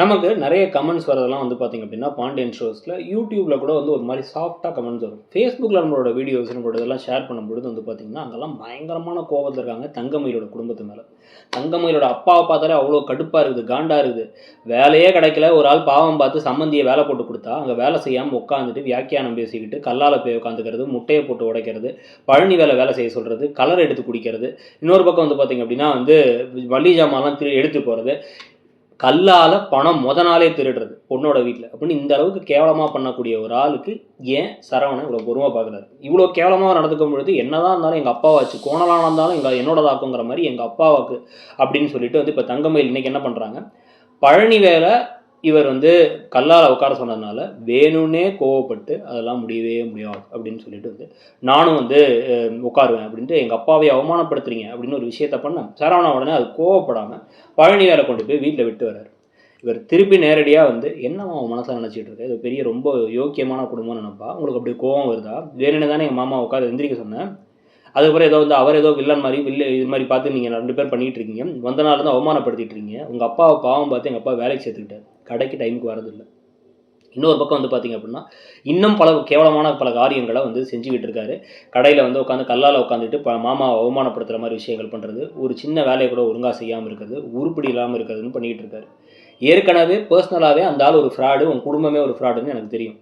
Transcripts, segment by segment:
நமக்கு நிறைய கமெண்ட்ஸ் வரதெல்லாம் வந்து பார்த்திங்க அப்படின்னா பாண்டியன் ஷோஸில் யூடியூப்பில் கூட வந்து ஒரு மாதிரி சாஃப்டாக கமெண்ட்ஸ் வரும். ஃபேஸ்புக்கில் நம்மளோட வீடியோஸ் நம்மளோட இதெல்லாம் ஷேர் பண்ணும்பொழுது வந்து பார்த்திங்கன்னா அங்கெல்லாம் பயங்கரமான கோபத்தில் இருக்காங்க தங்கமயிலோட குடும்பத்து மேலே. தங்கமயிலோட அப்பாவை பார்த்தாலே அவ்வளோ கடுப்பாக இருக்குது காண்டாக இருக்குது. வேலையே கிடைக்கல. ஒரு ஆள் பாவம் பார்த்து சம்மந்தியை வேலை போட்டு கொடுத்தா அங்கே வேலை செய்யாமல் உட்காந்துட்டு வியாக்கியானம் பேசிக்கிட்டு கல்லால் போய் உட்காந்துக்கிறது முட்டையை போட்டு உடைக்கிறது பழனி வேலை வேலை செய்ய சொல்கிறது கலர் எடுத்து குடிக்கிறது. இன்னொரு பக்கம் வந்து பார்த்திங்க அப்படின்னா வந்து வள்ளி ஜாமான்லாம் திரு எடுத்து போகிறது கல்லால் பணம் முத நாளே திருடுறது பொண்ணோட வீட்டில் அப்படின்னு இந்த அளவுக்கு கேவலமாக பண்ணக்கூடிய ஒரு ஆளுக்கு ஏன் சரவணன் இவ்வளோ பொறுமை பார்க்குறாரு இவ்வளோ கேவலமாக நடந்துக்கும் பொழுது என்னதான் இருந்தாலும் எங்கள் அப்பாவாச்சு கோணலாக இருந்தாலும் எங்கள் என்னோடதாக்குங்கிற மாதிரி எங்கள் அப்பாவாக்கு அப்படின்னு சொல்லிட்டு வந்து இப்போ தங்கமயில் இன்னைக்கு என்ன பண்ணுறாங்க பழனி வேலை இவர் வந்து கல்லால் உட்கார சொன்னதுனால வேணும்னே கோவப்பட்டு அதெல்லாம் முடியவே முடியாது அப்படின்னு சொல்லிட்டு வந்து நானும் வந்து உட்காருவேன் அப்படின்ட்டு எங்கள் அப்பாவை அவமானப்படுத்துறீங்க அப்படின்னு ஒரு விஷயத்த பண்ணேன் சரவணா உடனே அது கோவப்படாமல் பழனி வேலை கொண்டு போய் வீட்டில் விட்டு வர்றாரு. இவர் திருப்பி நேரடியாக வந்து என்னவா அவன் மனசில் நினச்சிட்டு இருக்க? இது பெரிய ரொம்ப யோக்கியமான குடும்பம்னு நினப்பா? உங்களுக்கு அப்படி கோவம் வருதா? வேணும்னு தானே எங்கள் மாமா உட்காந்து எந்திரிக்க சொன்னேன் அதுக்கப்புறம் ஏதோ வந்து அவர் ஏதோ வில்லன் மாதிரி வில்ல இது மாதிரி பார்த்து நீங்கள் ரெண்டு பேர் பண்ணிகிட்டு இருக்கீங்க. வந்த நாள் தான் அவமானப்படுத்திட்டு இருக்கீங்க. உங்கள் அப்பாவை பாவம் பார்த்து எங்கள் அப்பா வேலைக்கு சேர்த்துக்கிட்டார். கடைக்கு டைமுக்கு வரதில்லை இன்னொரு பக்கம் வந்து பார்த்தீங்க அப்படின்னா இன்னும் பல கேவலமான பல காரியங்களை வந்து செஞ்சுக்கிட்டு இருக்காரு. கடையில் வந்து உட்காந்து கல்லால் உட்காந்துட்டு ப மாமாவை அவமானப்படுத்துகிற மாதிரி விஷயங்கள் பண்ணுறது ஒரு சின்ன வேலையை கூட ஒழுங்காக செய்யாமல் இருக்கிறது உருப்படி இல்லாமல் இருக்கிறதுன்னு பண்ணிக்கிட்டு இருக்காரு. ஏற்கனவே பர்சனலாகவே அந்த ஆள் ஒரு ஃப்ராடு உன் குடும்பமே ஒரு ஃப்ராடுன்னு எனக்கு தெரியும்.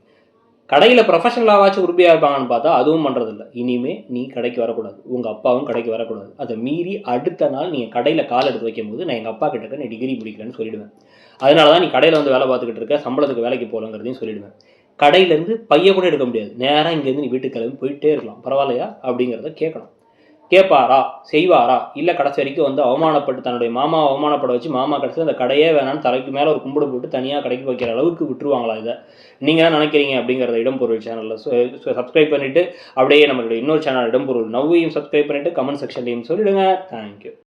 கடையில் ப்ரொஃபஷனலாவாச்சும் உறுப்பியாக இருப்பாங்கன்னு பார்த்தா அதுவும் பண்ணுறதில்ல இனிமே நீ கடைக்கு வரக்கூடாது. உங்கள் அப்பாவும் கடைக்கு வரக்கூடாது. அதை மீறி அடுத்த நாள் நீங்கள் கடையில் கால் எடுத்து வைக்கும்போது நான் எங்கள் அப்பா கிட்ட நீ டிகிரி முடிக்கலன்னு சொல்லிடுவேன். அதனால தான் நீ கடையில் வந்து வேலை பார்த்துக்கிட்டு இருக்க சம்பளத்துக்கு வேலைக்கு போகலங்கிறதையும் சொல்லிடுவேன். கடையிலேருந்து பைய கூட எடுக்க முடியாது. நேராக இங்கேருந்து நீ வீட்டுக்கு கிளம்பி போயிட்டே இருக்கலாம். பரவாயில்லையா? அப்படிங்கிறத கேட்கணும். கேட்பாரா? செய்வாரா? இல்லை கடைசி வரைக்கும் வந்து அவமானப்பட்டு தன்னுடைய மாமா அவமானப்பட வச்சு மாமா கடைசி அந்த கடையே வேணாம்னு தலைக்கு மேலே ஒரு கும்பிடு போட்டு தனியாக கடைக்கு வைக்கிற அளவுக்கு விட்டுருவாங்களா இதை? நீங்கள் என்ன நினைக்கிறீங்க அப்படிங்கிறத இடம்பொருள் சேனலில் சப்ஸ்கிரைப் பண்ணிவிட்டு அப்படியே நம்மளுடைய இன்னொரு சேனல் இடம்பொருள் நவ்வையும் சப்ஸ்கிரைப் பண்ணிவிட்டு கமெண்ட் செக்ஷன்லையும் சொல்லிவிடுங்க தேங்க்யூ